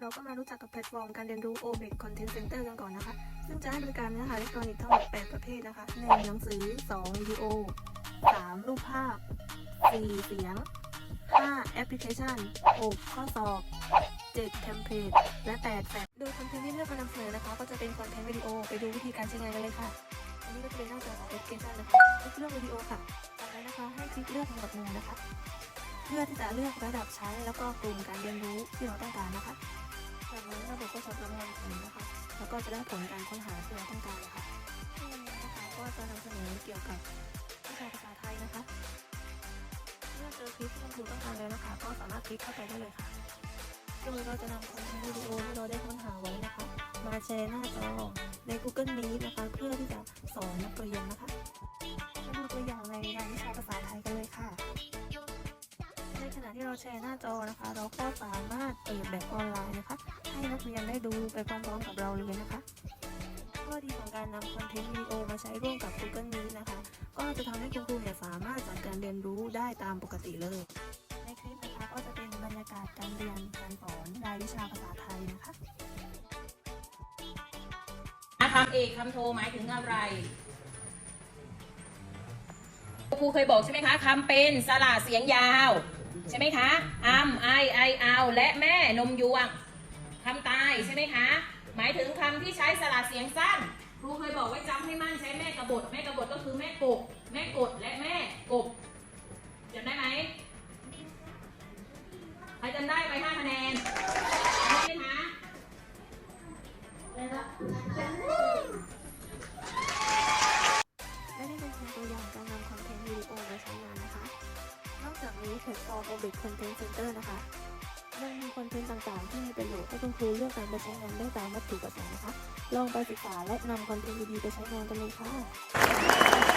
เราก็มารู้จักกับแพลตฟอร์มการเรียนรู้ OBEC Content Center กันก่อนนะคะ ซึ่งจะให้บริการเนื้อหาอิเล็กทรอนิกส์ทั้งหมด 8 ประเภทนะคะ 1. หนังสือ 2. วิดีโอ 3. รูปภาพ 4. เสียง 5. แอปพลิเคชัน 6. ข้อสอบ 7. เทมเพลต และ 8 แฟกโดยคอนเทนต์ที่เลือกมานำเสนอนะคะ ก็จะเป็นคอนเทนต์วิดีโอ ไปดูวิธีการใช้งานกันเลยค่ะ อันนี้ก็จะเป็นหน้าจอของแอปพลิเคชันนะคะคลิกเลือกวิดีโอค่ะจากนั้นนะคะให้คลิกเลือกหมวดหมู่นะคะ เพื่อที่จะเลือกระดับชั้นแล้วก็กลุ่มการเรียนรู้ที่เราต้องการนะคะ จากนั้นระบบก็จะประมวลผลนะคะ แล้วก็จะได้ผลการค้นหาที่เราต้องการนะคะที่วันนี้นะคะก็จะนำเสนอเกี่ยวกับวิชาภาษาไทยนะคะ เมื่อเจอคลิปที่คุณครูต้องการแล้วนะคะ ก็สามารถคลิกเข้าไปได้เลยค่ะโดยเราจะนำคอนเทนต์วิดีโอที่เราได้ค้นหาไว้นะคะ มาแชร์หน้าจอใน Google Meet นะคะ เพื่อที่จะสอนนักเรียนนะคะ แชร์หน้าจอนะคะ เราก็สามารถเปิดแบบออนไลน์นะคะ ให้นักเรียนได้ดูไปพร้อมๆกับเราเลยนะคะ ข้อดีของการนำคอนเทนต์วิดีโอมาใช้ร่วมกับ Google Meet นะคะ ก็จะทำให้คุณครูเนี่ยสามารถจัดการเรียนรู้ได้ตามปกติเลย ในคลิปนะคะก็จะเป็นบรรยากาศการเรียนการสอนรายวิชาภาษาไทยนะคะคำเอกคำโทหมายถึงอะไรครูเคยบอกใช่ไหมคะคำเป็นสระเสียงยาว ใช่ไหมคะอัมไอไอเอาและแม่นมยวงคำตายใช่ไหมคะ หมายถึงคำที่ใช้สระเสียงสั้น ครูเคยบอกไว้จำให้มั่นใช้แม่กบฏแม่กระบฏก็คือแม่กบ แม่กดและแม่กบจำได้ไหมใครจำได้ไปห้าคะแนนใช่ไหมคะและนี่เป็นตัวอย่างการนำคอนเทนต์วิดีโอมาใช้งาน นะคะนอกจากนี้เพลตฟอร์ม OBIT Content Center นะคะยังมีคอนเทนต์ต่างๆ ที่มีประโยชน์ให้คุณครูเลือการไปใช้งานได้ตามวัตถุประสงค์นะคะ ลองไปศึกษาและนำคอนเทนต์ดีๆไปใช้งานกันเลยค่ะ